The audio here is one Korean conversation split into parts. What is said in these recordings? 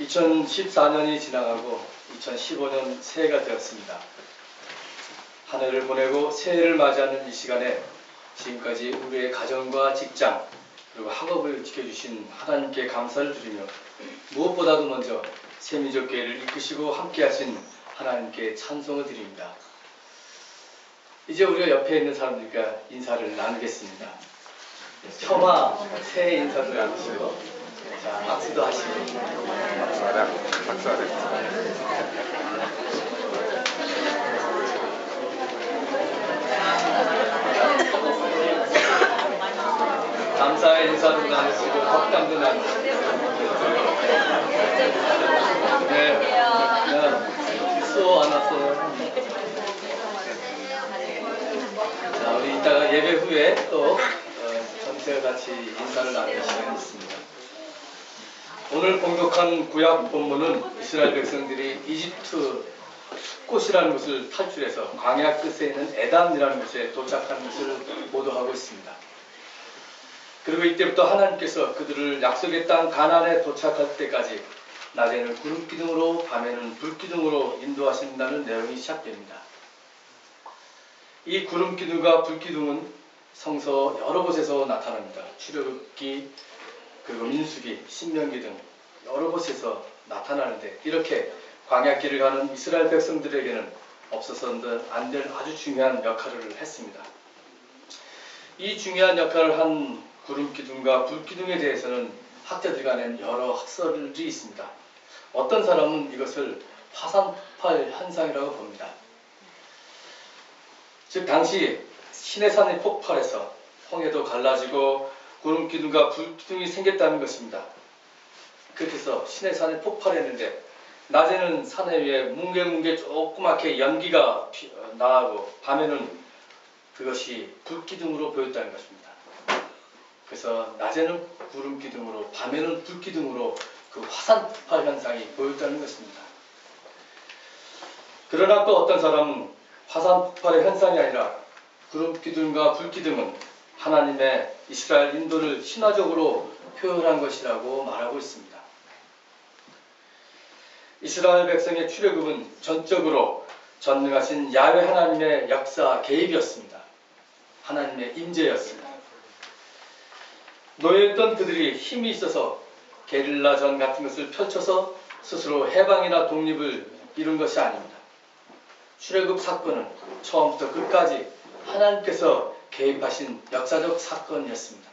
2014년이 지나가고 2015년 새해가 되었습니다. 한 해를 보내고 새해를 맞이하는 이 시간에 지금까지 우리의 가정과 직장 그리고 학업을 지켜주신 하나님께 감사를 드리며 무엇보다도 먼저 세미적 교회를 이끄시고 함께하신 하나님께 찬송을 드립니다. 이제 우리가 옆에 있는 사람들과 인사를 나누겠습니다. 처마 새해 인사도 나누시고 자 박수도 하시고. 박수하라. 박수하라 감사의 인사도 나누시고 덕담도 나누시고. 네, 네. 수호 안 왔어요 자 우리 이따가 예배 후에 또 어, 전체 같이 인사를 나눌 시간이 있습니다 오늘 공독한 구약 본문은 이스라엘 백성들이 이집트 숲곳이라는 곳을 탈출해서 광야 끝에 있는 에담이라는 곳에 도착한 것을 보도하고 있습니다. 그리고 이때부터 하나님께서 그들을 약속의 땅 가나안에 도착할 때까지 낮에는 구름 기둥으로 밤에는 불 기둥으로 인도하신다는 내용이 시작됩니다. 이 구름 기둥과 불 기둥은 성서 여러 곳에서 나타납니다. 출애굽기 그리고 민수기, 신명기 등 여러 곳에서 나타나는데 이렇게 광야길을 가는 이스라엘 백성들에게는 없어서는 안 될 아주 중요한 역할을 했습니다. 이 중요한 역할을 한 구름 기둥과 불 기둥에 대해서는 학자들 간에 여러 학설이 있습니다. 어떤 사람은 이것을 화산폭발 현상이라고 봅니다. 즉 당시 시내산이 폭발해서 홍해도 갈라지고 구름 기둥과 불 기둥이 생겼다는 것입니다. 그렇게 해서 시내산이 폭발했는데 낮에는 산에 위에 뭉게뭉게 조그맣게 연기가 피- 어, 나고 밤에는 그것이 불기둥으로 보였다는 것입니다. 그래서 낮에는 구름 기둥으로 밤에는 불 기둥으로 그 화산 폭발 현상이 보였다는 것입니다. 그러나 또 어떤 사람은 화산 폭발의 현상이 아니라 구름 기둥과 불 기둥은 하나님의 이스라엘 인도를 신화적으로 표현한 것이라고 말하고 있습니다. 이스라엘 백성의 출애굽은 전적으로 전능하신 야훼 하나님의 역사 개입이었습니다. 하나님의 임재였습니다. 노예였던 그들이 힘이 있어서 게릴라전 같은 것을 펼쳐서 스스로 해방이나 독립을 이룬 것이 아닙니다. 출애굽 사건은 처음부터 끝까지 하나님께서 개입하신 역사적 사건이었습니다.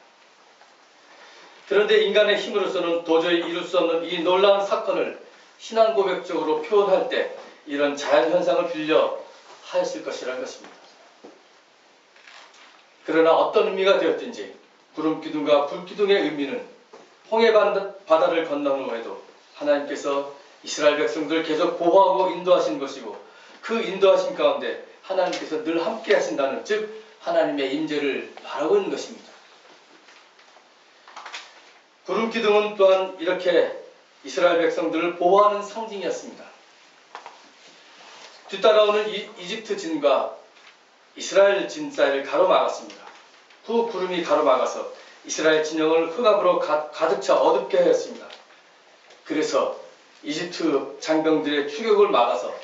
그런데 인간의 힘으로서는 도저히 이룰 수 없는 이 놀라운 사건을 신앙 고백적으로 표현할 때 이런 자연 현상을 빌려 하였을 것이라는 것입니다. 그러나 어떤 의미가 되었든지 구름 기둥과 불 기둥의 의미는 홍해 바다- 바다를 건너는 후에도 하나님께서 이스라엘 백성들을 계속 보호하고 인도하신 것이고 그 인도하신 가운데 하나님께서 늘 함께 하신다는 즉 하나님의 임재를 말하고 있는 것입니다. 구름 기둥은 또한 이렇게 이스라엘 백성들을 보호하는 상징이었습니다. 뒤따라오는 이, 이집트 진과 이스라엘 진 사이를 가로막았습니다. 그 구름이 가로막아서 이스라엘 진영을 흑암으로 가, 가득 차 어둡게 하였습니다. 그래서 이집트 장병들의 추격을 막아서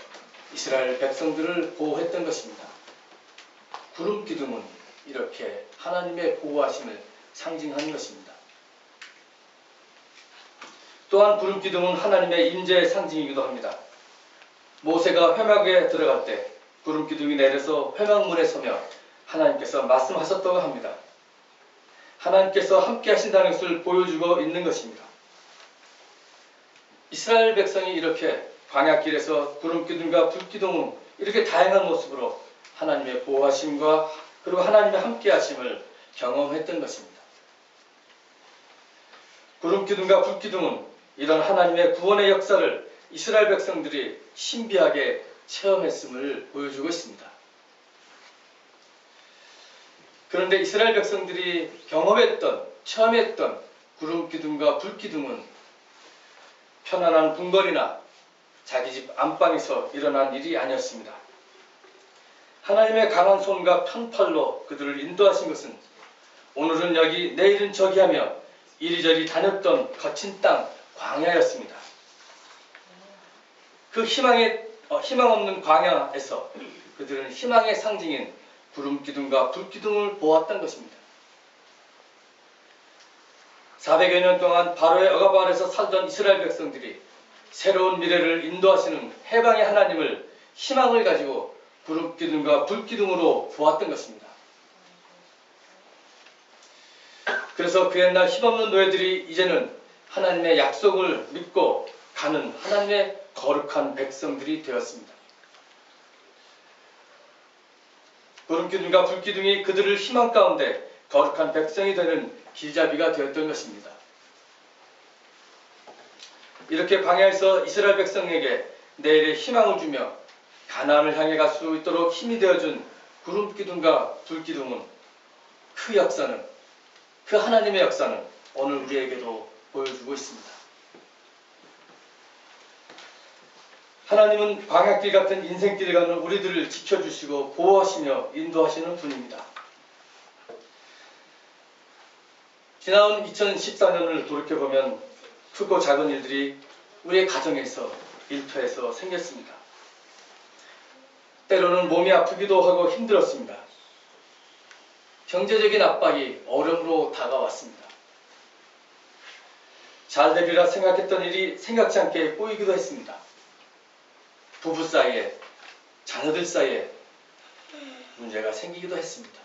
이스라엘 백성들을 보호했던 것입니다. 구름 기둥은 이렇게 하나님의 보호하심을 상징하는 것입니다. 또한 구름 기둥은 하나님의 임재의 상징이기도 합니다. 모세가 회막에 들어갈 때 구름 기둥이 내려서 회막문에 서며 하나님께서 말씀하셨다고 합니다. 하나님께서 함께 하신다는 것을 보여주고 있는 것입니다. 이스라엘 백성이 이렇게 광야길에서 구름 기둥과 불 기둥 이렇게 다양한 모습으로 하나님의 보호하심과 그리고 하나님의 함께 하심을 경험했던 것입니다. 구름 기둥과 불 기둥은 이런 하나님의 구원의 역사를 이스라엘 백성들이 신비하게 체험했음을 보여주고 있습니다. 그런데 이스라엘 백성들이 경험했던, 체험했던 구름 기둥과 불 기둥은 편안한 궁궐이나 자기 집 안방에서 일어난 일이 아니었습니다. 하나님의 강한 손과 편팔로 그들을 인도하신 것은 오늘은 여기 내일은 저기 하며 이리저리 다녔던 거친 땅 광야였습니다. 그 희망의 어, 희망 없는 광야에서 그들은 희망의 상징인 구름 기둥과 불 기둥을 보았던 것입니다. 400여 년 동안 바로의 억압 아래서 살던 이스라엘 백성들이 새로운 미래를 인도하시는 해방의 하나님을 희망을 가지고 구름 기둥과 불 기둥으로 보았던 것입니다. 그래서 그 옛날 힘없는 노예들이 이제는 하나님의 약속을 믿고 가는 하나님의 거룩한 백성들이 되었습니다. 구름기둥과 불기둥이 그들을 희망 가운데 거룩한 백성이 되는 길잡이가 되었던 것입니다. 이렇게 광야에서 이스라엘 백성에게 내일의 희망을 주며 가나안을 향해 갈 수 있도록 힘이 되어준 구름 기둥과 불 기둥은 그 역사는 그 하나님의 역사는 오늘 우리에게도 보여주고 있습니다. 하나님은 광약길 같은 인생길을 가는 우리들을 지켜주시고 보호하시며 인도하시는 분입니다. 지나온 2014년을 돌이켜보면 크고 작은 일들이 우리의 가정에서 일터에서 생겼습니다. 때로는 몸이 아프기도 하고 힘들었습니다. 경제적인 압박이 어려움으로 다가왔습니다. 잘 되리라 생각했던 일이 생각지 않게 꼬이기도 했습니다. 부부 사이에, 자녀들 사이에 문제가 생기기도 했습니다.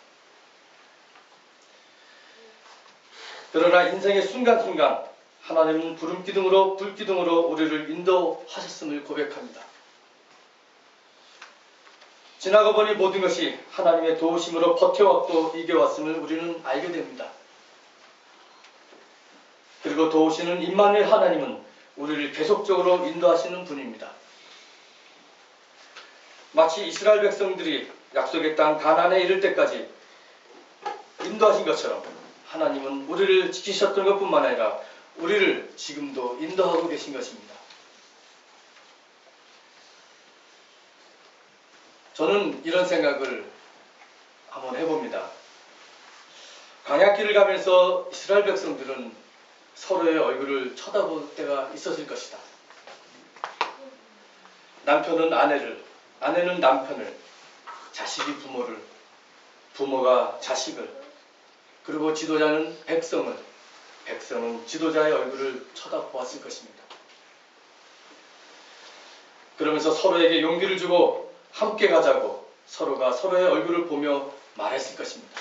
그러나 인생의 순간순간 하나님은 구름기둥으로 불기둥으로 우리를 인도하셨음을 고백합니다. 지나가 보니 모든 것이 하나님의 도우심으로 버텨왔고 이겨왔음을 우리는 알게 됩니다. 그리고 도우시는 임마누엘 하나님은 우리를 계속적으로 인도하시는 분입니다. 마치 이스라엘 백성들이 약속의 땅 가나안에 이를 때까지 인도하신 것처럼 하나님은 우리를 지키셨던 것뿐만 아니라 우리를 지금도 인도하고 계신 것입니다. 저는 이런 생각을 한번 해봅니다. 광야길을 가면서 이스라엘 백성들은 서로의 얼굴을 쳐다볼 때가 있었을 것이다. 남편은 아내를, 아내는 남편을, 자식이 부모를, 부모가 자식을, 그리고 지도자는 백성을, 백성은 지도자의 얼굴을 쳐다보았을 것입니다. 그러면서 서로에게 용기를 주고 함께 가자고 서로가 서로의 얼굴을 보며 말했을 것입니다.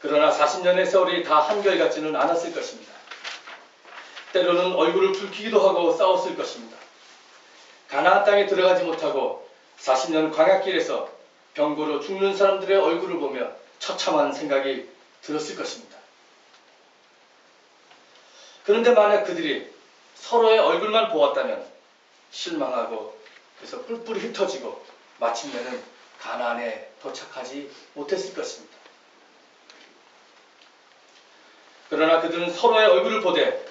그러나 40년의 세월이 다 한결같지는 않았을 것입니다. 때로는 얼굴을 붉히기도 하고 싸웠을 것입니다. 가나안 땅에 들어가지 못하고 40년 광야길에서 병고로 죽는 사람들의 얼굴을 보며 처참한 생각이 들었을 것입니다. 그런데 만약 그들이 서로의 얼굴만 보았다면 실망하고 그래서 뿔뿔이 흩어지고 마침내는 가나안에 도착하지 못했을 것입니다. 그러나 그들은 서로의 얼굴을 보되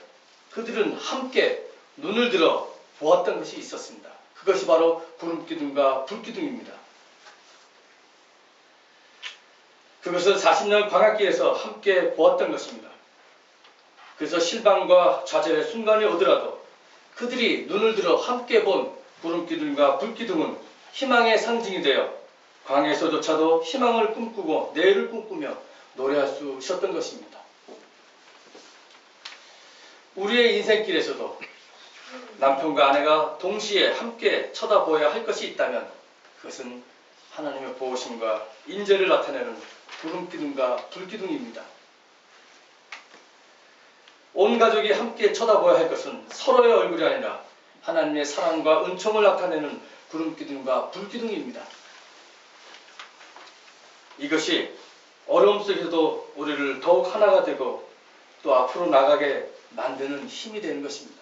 그들은 함께 눈을 들어 보았던 것이 있었습니다. 그것이 바로 구름기둥과 불기둥입니다. 그것은 40년 광학기에서 함께 보았던 것입니다. 그래서 실망과 좌절의 순간이 오더라도 그들이 눈을 들어 함께 본 구름기둥과 불기둥은 희망의 상징이 되어 광에서조차도 희망을 꿈꾸고 내일을 꿈꾸며 노래할 수 있었던 것입니다. 우리의 인생길에서도 남편과 아내가 동시에 함께 쳐다보아야 할 것이 있다면 그것은 하나님의 보호심과 인재를 나타내는 구름기둥과 불기둥입니다. 온 가족이 함께 쳐다보아야 할 것은 서로의 얼굴이 아니라 하나님의 사랑과 은총을 나타내는 구름기둥과 불기둥입니다. 이것이 어려움 속에서도 우리를 더욱 하나가 되고 또 앞으로 나가게 만드는 힘이 되는 것입니다.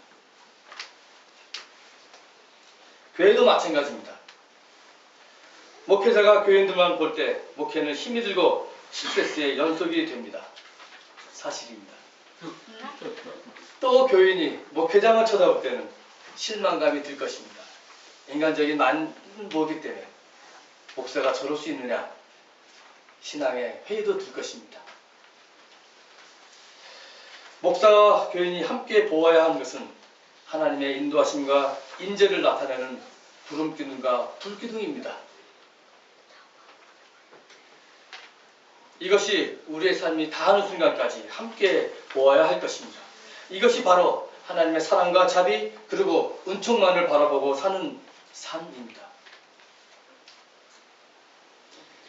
교회도 마찬가지입니다. 목회자가 교인들만 볼 때 목회는 힘이 들고 스트레스의 연속이 됩니다. 사실입니다. 또 교인이 목회장을 쳐다볼 때는 실망감이 들 것입니다. 인간적인 만보기 때문에 목사가 저럴 수 있느냐 신앙의 회의도 들 것입니다. 목사와 교인이 함께 보아야 하는 것은 하나님의 인도하심과 인재를 나타내는 구름기둥과 불기둥입니다. 이것이 우리의 삶이 다하는 순간까지 함께 보아야 할 것입니다. 이것이 바로 하나님의 사랑과 자비 그리고 은총만을 바라보고 사는 삶입니다.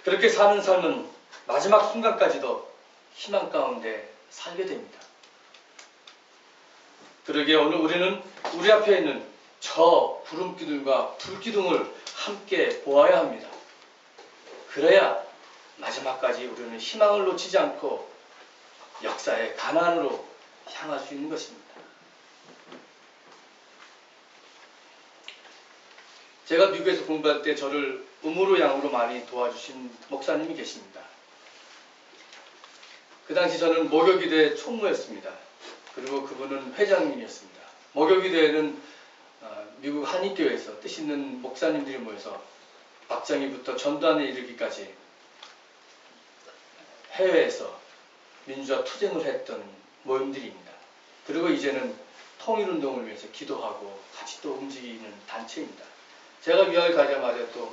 그렇게 사는 삶은 마지막 순간까지도 희망 가운데 살게 됩니다. 그러기에 오늘 우리는 우리 앞에 있는 저 구름기둥과 불기둥을 함께 보아야 합니다. 그래야 마지막까지 우리는 희망을 놓치지 않고 역사의 가난으로 향할 수 있는 것입니다. 제가 미국에서 공부할 때 저를 음으로 양으로 많이 도와주신 목사님이 계십니다. 그 당시 저는 목욕기대 총무였습니다. 그리고 그분은 회장님이었습니다. 목욕기대에는 어, 미국 한인교회에서 뜻 있는 목사님들이 모여서 박정희부터 전두환에 이르기까지 해외에서 민주화 투쟁을 했던 모임들입니다. 그리고 이제는 통일운동을 위해서 기도하고 같이 또 움직이는 단체입니다. 제가 미국에 가자마자 또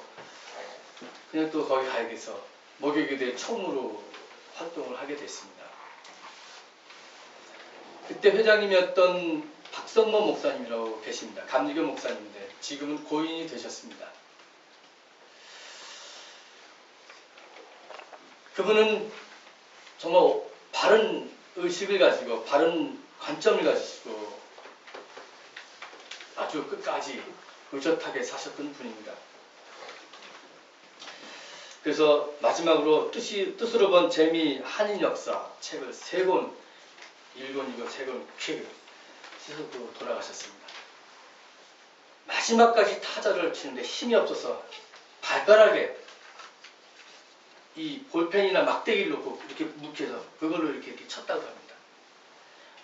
그냥 또 거기 가야 돼서 목욕교대 총무로 활동을 하게 됐습니다. 그때 회장님이었던 박성모 목사님이라고 계십니다. 감리교 목사님인데 지금은 고인이 되셨습니다. 그분은 정말 바른 의식을 가지고 바른 관점을 가지시고 아주 끝까지 의젓하게 사셨던 분입니다. 그래서 마지막으로 뜻이, 뜻으로 본 재미 한인 역사 책을 세 권, 일권이고 세권 퀵 쓰고 돌아가셨습니다. 마지막까지 타자를 치는데 힘이 없어서 발가락에 이 볼펜이나 막대기를 놓고 이렇게 묵혀서 그걸로 이렇게, 이렇게 쳤다고 합니다.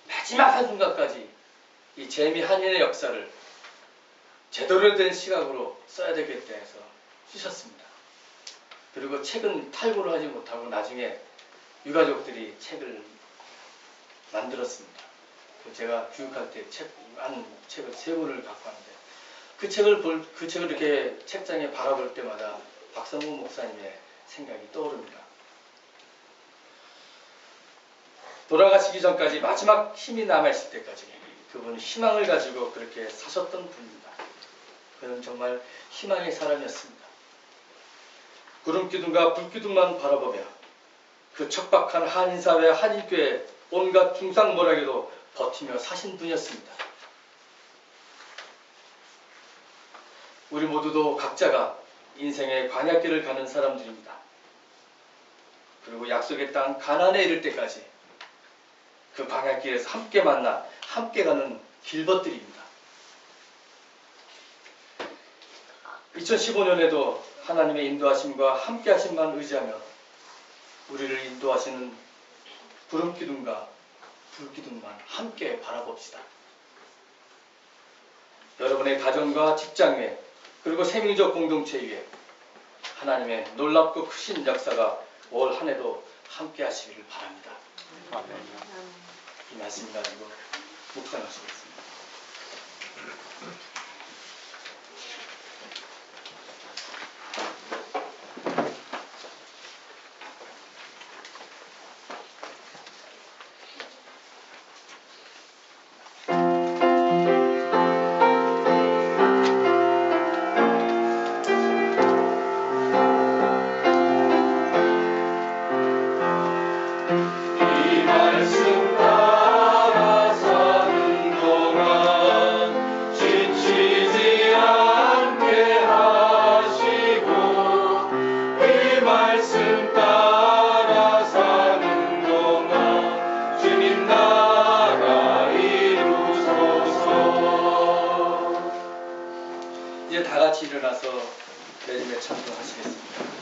마지막 한 순간까지 이 재미 한인의 역사를 제대로 된 시각으로 써야 되겠다 해서 쓰셨습니다. 그리고 책은 탈고를 하지 못하고 나중에 유가족들이 책을 만들었습니다. 제가 교육할 때 책, 한 책을 세 권을 갖고 왔는데 그 책을 볼, 그 책을 이렇게 책장에 바라볼 때마다 박성우 목사님의 생각이 떠오릅니다. 돌아가시기 전까지 마지막 힘이 남아있을 때까지 그분은 희망을 가지고 그렇게 사셨던 분입니다. 그는 정말 희망의 사람이었습니다. 구름 기둥과 불 기둥만 바라보며 그 척박한 한인사회 한인교회 온갖 중상모락에도 버티며 사신 분이었습니다. 우리 모두도 각자가 인생의 관약길을 가는 사람들입니다. 그리고 약속의 땅 가난에 이를 때까지 그 방향길에서 함께 만나 함께 가는 길벗들입니다. 2015년에도 하나님의 인도하심과 함께 하심만 의지하며 우리를 인도하시는 구름기둥과 불기둥만 함께 바라봅시다. 여러분의 가정과 직장 에 그리고 생명적 공동체 위에 하나님의 놀랍고 크신 역사가 올 한 해도 함께 하시기를 바랍니다. 아멘. 이 말씀 가지고 묵상하시겠습니다. 다 같이 일어나서 내림의 찬송하시겠습니다.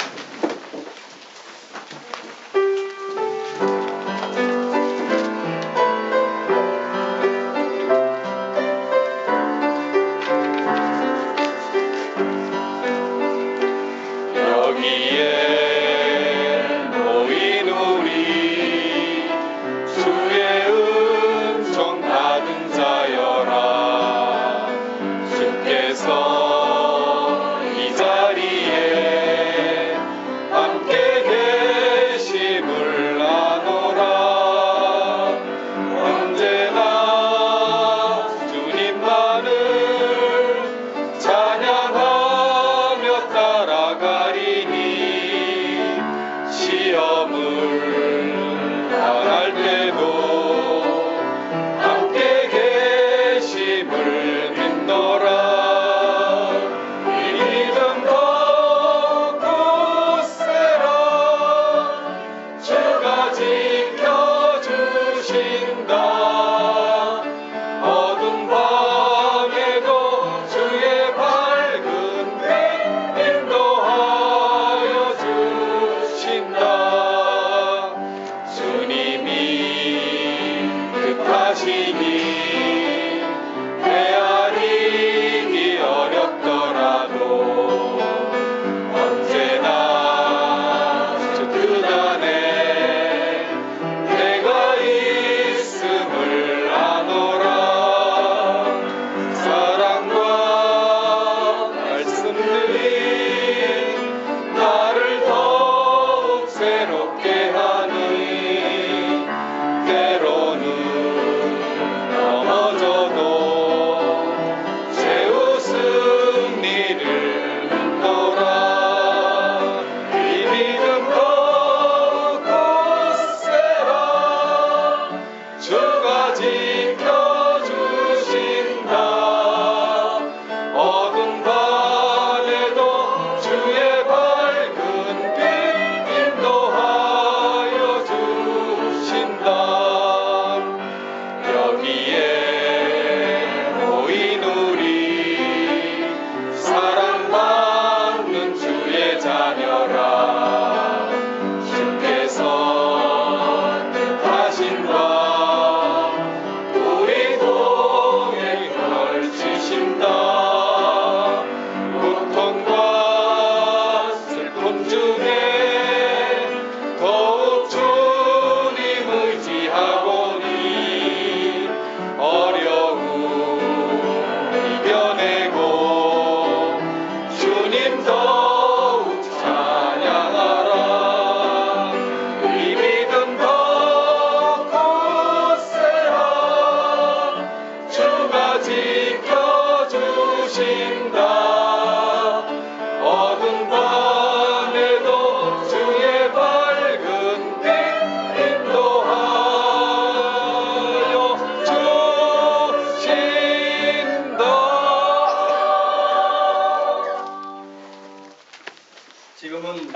지금은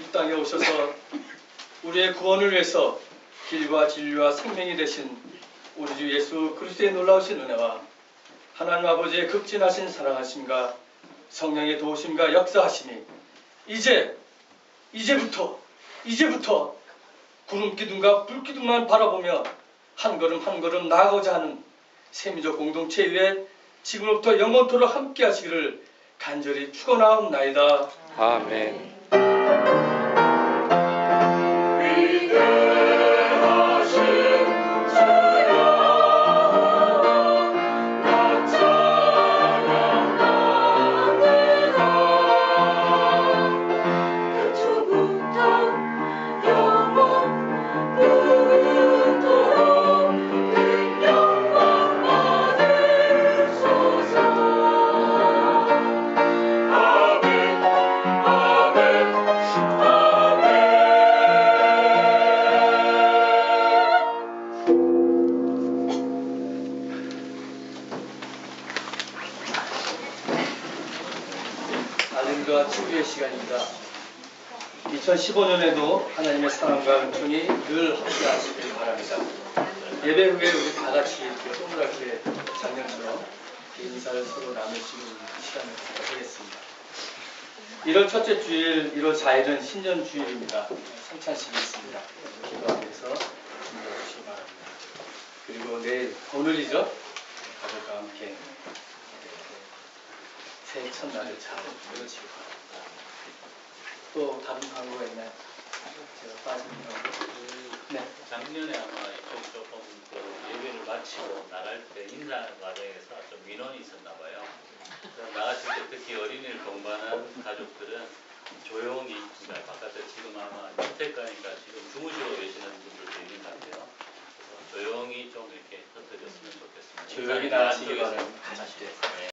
이 땅에 오셔서 우리의 구원을 위해서 길과 진리와 생명이 되신 우리 주 예수 그리스도의 놀라우신 은혜와 하나님 아버지의 극진하신 사랑하심과 성령의 도우심과 역사하심이 이제 이제부터 이제부터 구름 기둥과 불 기둥만 바라보며 한 걸음 한 걸음 나아가고자 하는 세미적 공동체 위에 지금부터 영원토록 함께 하시기를 간절히 축원하옵나이다. 아멘. 2015년에도 하나님의 사랑과 은총이 늘 함께 하시길 바랍니다. 예배 후에 우리 다 같이 이렇게 동그랗게 작년처럼 인사를 서로 나누시는 시간을 갖도록 하겠습니다. 1월 첫째 주일, 1월 4일은 신년 주일입니다. 성찬식이 있습니다. 기도 앞에서 준비해 주시기 바랍니다. 그리고 내일 오늘이죠. 가족과 함께 새해 첫날을 잘 보내시기 바랍니다. 또 다른 광고가 있나요? 제가 빠진 광고? 네. 작년에 아마 이쪽이 조금 그 예배를 마치고 나갈 때 인사 과정에서 좀 민원이 있었나 봐요. 그래서 나가실 때 특히 어린이를 동반한 가족들은 조용히 그러니까 바깥에 지금 아마 주택가니까 지금 주무시고 계시는 분들도 있는 것 같아요. 그래서 조용히 좀 이렇게 흩어졌으면 좋겠습니다. 조용히 나가시기 바랍니다. 네.